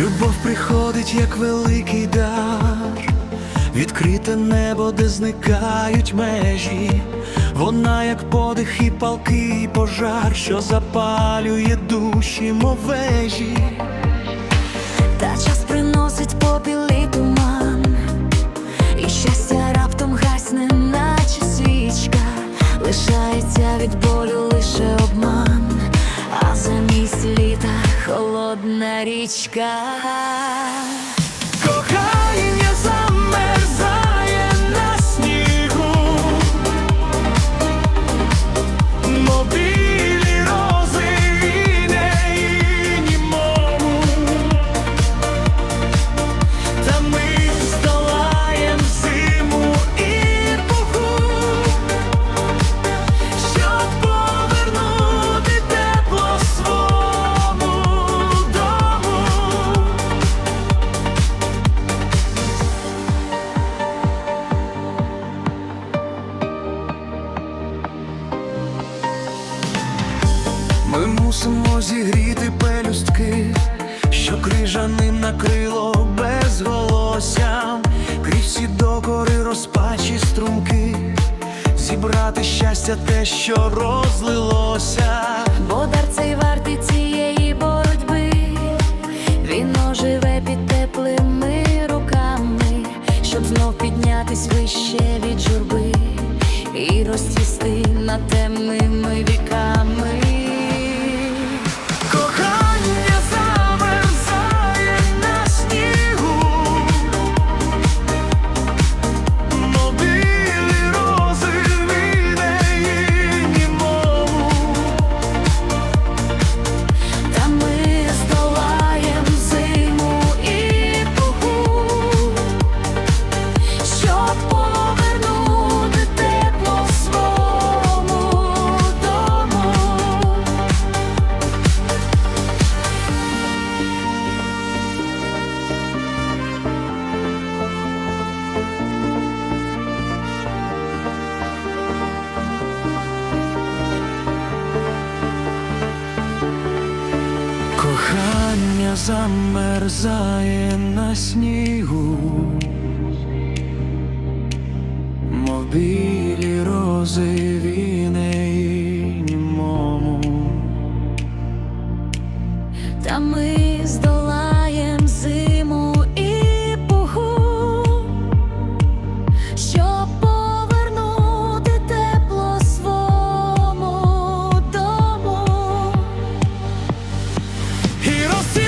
Любов приходить, як великий дар, відкрите небо, де зникають межі. Вона, як подих і палкий пожар, що запалює душі, мов вежі. Та час приносить попіл і туман, і щастя раптом гасне, наче свічка, лишається від болю лише обман, а замість літа холодна річка. Мусимо зігріти пелюстки, що крижаним накрило безголоссям, крізь всі докори розпачі струмки, зібрати щастя те, що розлилося. Бо дар цей вартий цієї боротьби, він оживе під теплими руками, щоб знов піднятись вище від журби і розцвісти над темними віками. Кохання Кохання замерзає на снігу, мов рози віне німому. Та ми здолаєм rossi.